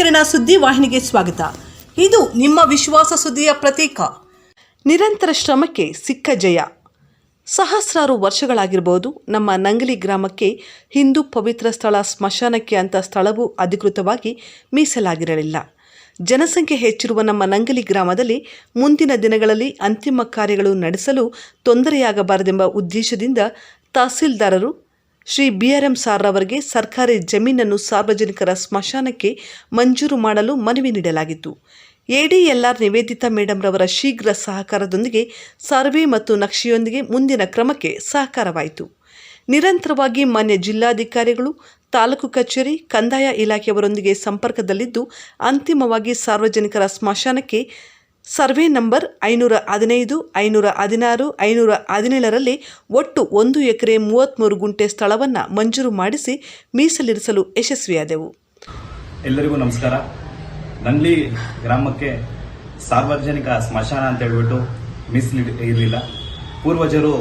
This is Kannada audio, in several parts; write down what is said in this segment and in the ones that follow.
ಮೂಡಲಕಿರಣ ಸುದ್ದಿ ವಾಹಿನಿಗೆ ಸ್ವಾಗತ. ಇದು ನಿಮ್ಮ ವಿಶ್ವಾಸ ಸುದ್ದಿಯ ಪ್ರತೀಕ. ನಿರಂತರ ಶ್ರಮಕ್ಕೆ ಸಿಕ್ಕ ಜಯ. ಸಹಸ್ರಾರು ವರ್ಷಗಳಾಗಿರಬಹುದು ನಮ್ಮ ನಂಗಲಿ ಗ್ರಾಮಕ್ಕೆ ಹಿಂದೂ ಪವಿತ್ರ ಸ್ಥಳ ಸ್ಮಶಾನಕ್ಕೆ ಅಂತ ಸ್ಥಳವು ಅಧಿಕೃತವಾಗಿ ಮೀಸಲಾಗಿರಲಿಲ್ಲ. ಜನಸಂಖ್ಯೆ ಹೆಚ್ಚಿರುವ ನಮ್ಮ ನಂಗಲಿ ಗ್ರಾಮದಲ್ಲಿ ಮುಂದಿನ ದಿನಗಳಲ್ಲಿ ಅಂತಿಮ ಕಾರ್ಯಗಳು ನಡೆಸಲು ತೊಂದರೆಯಾಗಬಾರದೆಂಬ ಉದ್ದೇಶದಿಂದ ತಹಸೀಲ್ದಾರರು Shri B R M sir ಅವರಿಗೆ ಸರ್ಕಾರಿ ಜಮೀನನ್ನು ಸಾರ್ವಜನಿಕರ ಸ್ಮಶಾನಕ್ಕೆ ಮಂಜೂರು ಮಾಡಲು ಮನವಿ ನೀಡಲಾಗಿತ್ತು. ಎಡಿಎಲ್ಆರ್ ನಿವೇದಿತಾ ಮೇಡಮ್ ರವರ ಶೀಘ್ರ ಸಹಕಾರದೊಂದಿಗೆ ಸರ್ವೆ ಮತ್ತು ನಕ್ಷೆಯೊಂದಿಗೆ ಮುಂದಿನ ಕ್ರಮಕ್ಕೆ ಸಹಕಾರವಾಯಿತು. ನಿರಂತರವಾಗಿ ಮಾನ್ಯ ಜಿಲ್ಲಾಧಿಕಾರಿಗಳು, ತಾಲೂಕು ಕಚೇರಿ, ಕಂದಾಯ ಇಲಾಖೆಯವರೊಂದಿಗೆ ಸಂಪರ್ಕದಲ್ಲಿದ್ದು, ಅಂತಿಮವಾಗಿ ಸಾರ್ವಜನಿಕರ ಸ್ಮಶಾನಕ್ಕೆ ಸರ್ವೆ ನಂಬರ್ ಐನೂರ ಹದಿನೈದು, ಐನೂರ ಹದಿನಾರು, ಐನೂರ ಹದಿನೇಳರಲ್ಲಿ ಒಟ್ಟು ಒಂದು ಎಕರೆ ಮೂವತ್ತ್ಮೂರು ಗುಂಟೆ ಸ್ಥಳವನ್ನು ಮಂಜೂರು ಮಾಡಿಸಿ ಮೀಸಲಿರಿಸಲು ಯಶಸ್ವಿಯಾದೆವು. ಎಲ್ಲರಿಗೂ ನಮಸ್ಕಾರ. ನಂಗ್ಲಿ ಗ್ರಾಮಕ್ಕೆ ಸಾರ್ವಜನಿಕ ಸ್ಮಶಾನ ಅಂತ ಹೇಳ್ಬಿಟ್ಟು ಮೀಸಲಿ ಇರಲಿಲ್ಲ. ಪೂರ್ವಜರು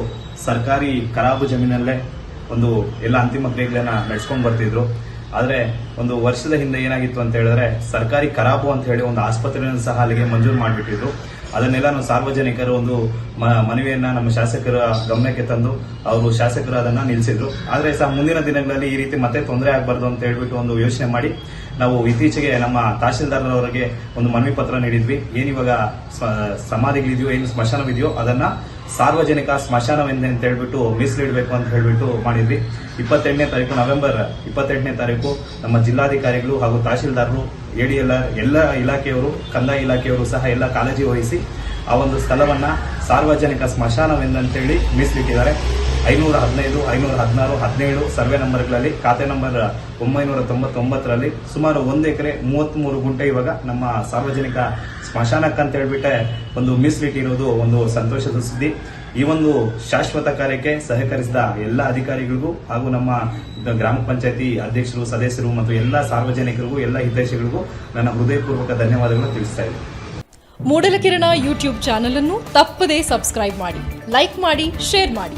ಸರ್ಕಾರಿ ಕರಾಬು ಜಮೀನಲ್ಲೇ ಒಂದು ಎಲ್ಲ ಅಂತಿಮ ಕ್ರಿಯೆಗಳನ್ನು ನಡೆಸ್ಕೊಂಡು ಬರ್ತಿದ್ರು. ಆದರೆ ಒಂದು ವರ್ಷದ ಹಿಂದೆ ಏನಾಗಿತ್ತು ಅಂತ ಹೇಳಿದ್ರೆ ಸರ್ಕಾರಿ ಖರಾಬು ಅಂತ ಹೇಳಿ ಒಂದು ಆಸ್ಪತ್ರೆಯನ್ನು ಸಹ ಅಲ್ಲಿಗೆ ಮಂಜೂರು ಮಾಡಿಬಿಟ್ಟಿದ್ರು. ಅದನ್ನೆಲ್ಲ ನಾವು ಸಾರ್ವಜನಿಕರು ಒಂದು ಮನವಿಯನ್ನ ನಮ್ಮ ಶಾಸಕರ ಗಮನಕ್ಕೆ ತಂದು ಅವರು ಶಾಸಕರು ಅದನ್ನ ನಿಲ್ಲಿಸಿದ್ರು ಆದ್ರೆ ಸಹ ಮುಂದಿನ ದಿನಗಳಲ್ಲಿ ಈ ರೀತಿ ಮತ್ತೆ ತೊಂದರೆ ಆಗಬಾರ್ದು ಅಂತ ಹೇಳ್ಬಿಟ್ಟು ಒಂದು ಯೋಚನೆ ಮಾಡಿ ನಾವು ಇತ್ತೀಚೆಗೆ ನಮ್ಮ ತಹಶೀಲ್ದಾರರವರಿಗೆ ಒಂದು ಮನವಿ ಪತ್ರ ನೀಡಿದ್ವಿ. ಏನಿವಾಗ ಸಮಾಧಿಗಳಿದೆಯೋ ಏನು ಸ್ಮಶಾನವಿದೆಯೋ ಅದನ್ನ ಸಾರ್ವಜನಿಕ ಸ್ಮಶಾನವೆಂದೆ ಅಂತ ಹೇಳ್ಬಿಟ್ಟು ಮೀಸಲಿಡಬೇಕು ಅಂತ ಹೇಳ್ಬಿಟ್ಟು ಮಾಡಿದ್ವಿ. ಇಪ್ಪತ್ತೆಂಟನೇ ತಾರೀಕು, ನವೆಂಬರ್ ಇಪ್ಪತ್ತೆಂಟನೇ ತಾರೀಕು ನಮ್ಮ ಜಿಲ್ಲಾಧಿಕಾರಿಗಳು ಹಾಗೂ ತಹಶೀಲ್ದಾರರು ಎಡಿ ಎಲ್ಲ ಇಲಾಖೆಯವರು, ಕಂದಾಯ ಇಲಾಖೆಯವರು ಸಹ ಎಲ್ಲ ಕಾಳಜಿ ವಹಿಸಿ ಆ ಒಂದು ಸ್ಥಳವನ್ನು ಸಾರ್ವಜನಿಕ ಸ್ಮಶಾನವೆಂದಂತೇಳಿ ಮೀಸಲಿಟ್ಟಿದ್ದಾರೆ. ಐನೂರ ಹದಿನೈದು, ಐನೂರ ಹದಿನಾರು, ಹದಿನೇಳು ಸರ್ವೆ ನಂಬರ್ಗಳಲ್ಲಿ, ಖಾತೆ ನಂಬರ್ ಒಂಬೈನೂರ ತೊಂಬತ್ತೊಂಬತ್ತರಲ್ಲಿ ಸುಮಾರು ಒಂದು ಎಕರೆ ಮೂವತ್ತ್ಮೂರು ಗುಂಟೆ ಇವಾಗ ನಮ್ಮ ಸಾರ್ವಜನಿಕ ಸ್ಮಶಾನಕ್ಕಂತ ಹೇಳ್ಬಿಟ್ಟೆ ಒಂದು ಮೀಸಲಿಟ್ಟಿರೋದು ಒಂದು ಸಂತೋಷದ ಸುದ್ದಿ. ಈ ಒಂದು ಶಾಶ್ವತ ಕಾರ್ಯಕ್ಕೆ ಸಹಕರಿಸಿದ ಎಲ್ಲ ಅಧಿಕಾರಿಗಳಿಗೂ ಹಾಗೂ ನಮ್ಮ ಗ್ರಾಮ ಪಂಚಾಯತಿ ಅಧ್ಯಕ್ಷರು, ಸದಸ್ಯರು ಮತ್ತು ಎಲ್ಲ ಸಾರ್ವಜನಿಕರಿಗೂ, ಎಲ್ಲ ಹಿತೈಷಿಗಳಿಗೂ ನನ್ನ ಹೃದಯಪೂರ್ವಕ ಧನ್ಯವಾದಗಳನ್ನು ತಿಳಿಸ್ತಾ ಇದ್ದೀನಿ. ಮೂಡಲಕಿರಣ ಯೂಟ್ಯೂಬ್ ಚಾನಲ್ ಅನ್ನು ತಪ್ಪದೇ ಸಬ್ಸ್ಕ್ರೈಬ್ ಮಾಡಿ, ಲೈಕ್ ಮಾಡಿ, ಶೇರ್ ಮಾಡಿ.